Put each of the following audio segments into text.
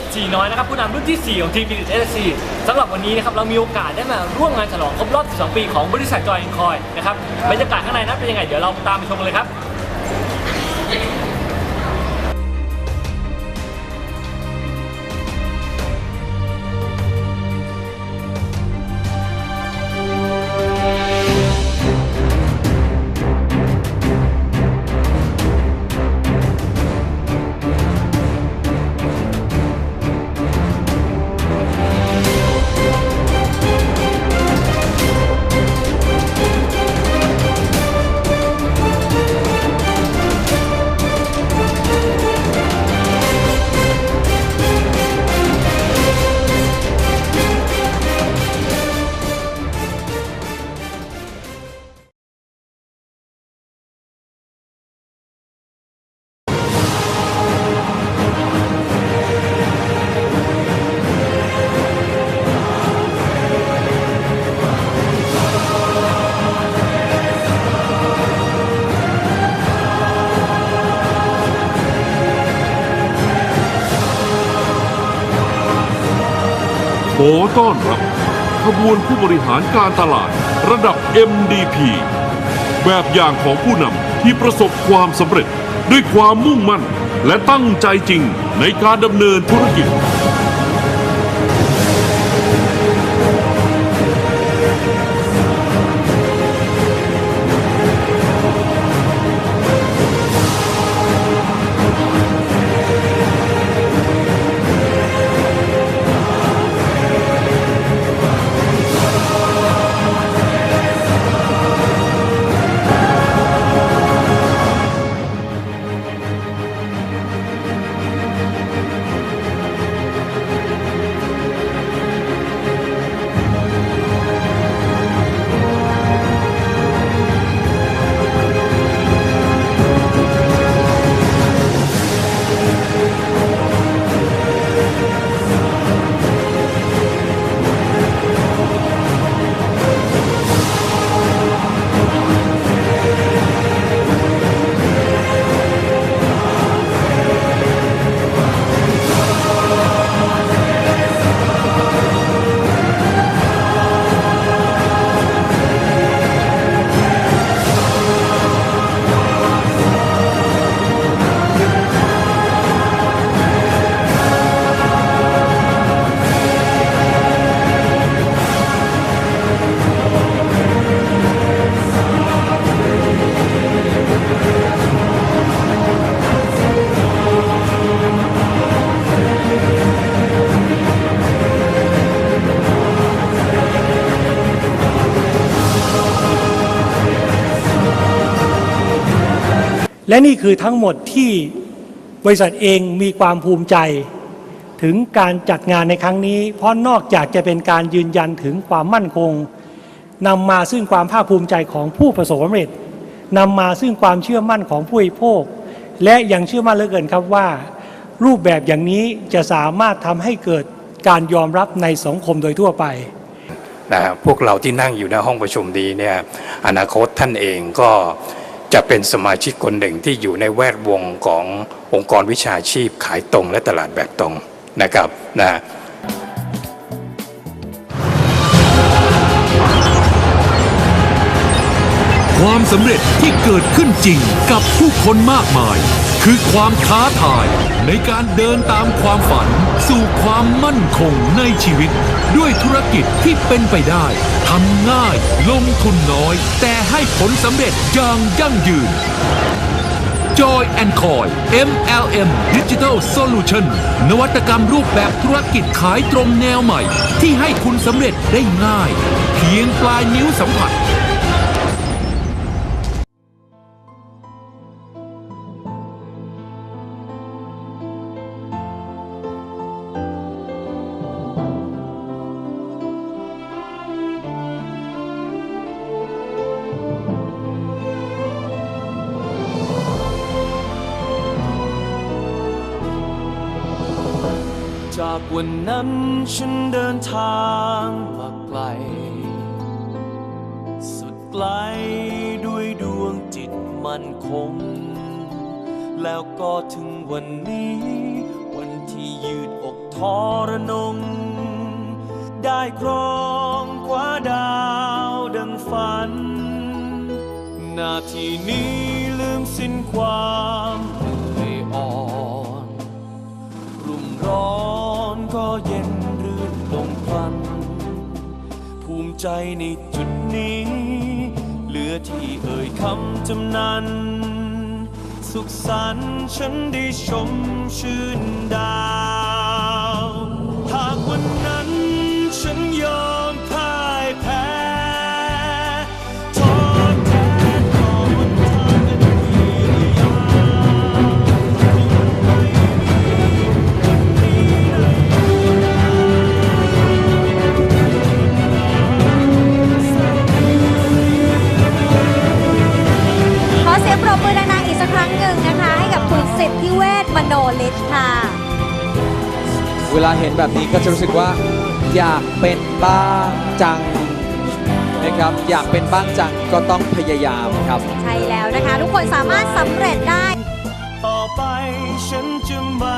SG น้อยนะครับผู้นำรุ่นที่ 4 ของทีมบิสเอสซีสำหรับวันนี้นะครับเรามีโอกาสได้มาร่วมงานฉลองครบรอบ 12 ปีของบริษัทจอยแอนคอยนะครับบรรยากาศข้างในนั้นเป็นยังไงเดี๋ยวเราตามไปชมกันเลยครับ ขอต้อนรับขบวนผู้บริหารการตลาดระดับ MDP แบบอย่างของผู้นำที่ประสบความสำเร็จด้วยความมุ่งมั่น และตั้งใจจริงในการดำเนินธุรกิจ และนี่คือทั้งหมดที่บริษัทเองมีความภูมิใจ ถึงการจัดงานในครั้งนี้ เพราะนอกจากจะเป็นการยืนยันถึงความมั่นคงนำมาซึ่งความภาคภูมิใจของผู้ประสบความสำเร็จนำมาซึ่งความเชื่อมั่นของผู้บริโภค และยังเชื่อมั่นเหลือเกินครับว่า รูปแบบอย่างนี้จะสามารถทำให้เกิดการยอมรับในสังคมโดยทั่วไปนะพวกเราที่นั่งอยู่ในห้องประชุมดีเนี่ยอนาคตท่านเองก็ จะเป็นสมาชิกคนหนึ่งที่อยู่ในแวดวงขององค์กรวิชาชีพขายตรงและตลาดแบบตรงนะครับนะความสำเร็จที่เกิดขึ้นจริงกับผู้คนมากมายคือความท้าทายในการเดินตามความฝัน สู่ความมั่นคงในชีวิต ด้วยธุรกิจที่เป็นไปได้ทำง่ายลงทุนน้อย แต่ให้ผลสำเร็จอย่างยั่งยืน Joy and Coy MLM Digital Solution นวัตกรรมรูปแบบธุรกิจขายตรงแนวใหม่ ที่ให้คุณสำเร็จได้ง่าย เพียงปลายนิ้วสัมผัส จากวันนั้นฉันเดินทางมาไกล สุดไกลด้วยดวงจิตมันคง แล้วก็ถึงวันนี้ วันที่ยืดอกทรนง ได้ครองคว้าดาวดังฝัน นาทีนี้ลืมสิ้นความ ใจในจุดนี้ เหลือที่เอ่ยคำจำนัน สุขสันต์ฉันได้ชมชื่นดา มโนลิศค่ะ เวลาเห็นแบบนี้ก็จะรู้สึกว่า อยากเป็นบ้างจังนะครับอยากเป็นบ้างจังก็ต้องพยายามครับ ใช่แล้วนะคะ ทุกคนสามารถสำเร็จได้ ต่อไปฉันจะไม่ห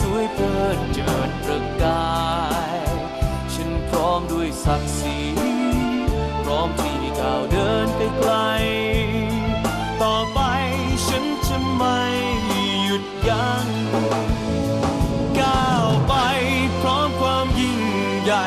สวยเพลิดเจิดประกาย ฉันพร้อมด้วยศักดิ์ศรีพร้อมที่ก้าวเดินไปไกล ต่อไปฉันจะไม่หยุดยัง้งก้าวไปพร้อมความยิ่งใหญ่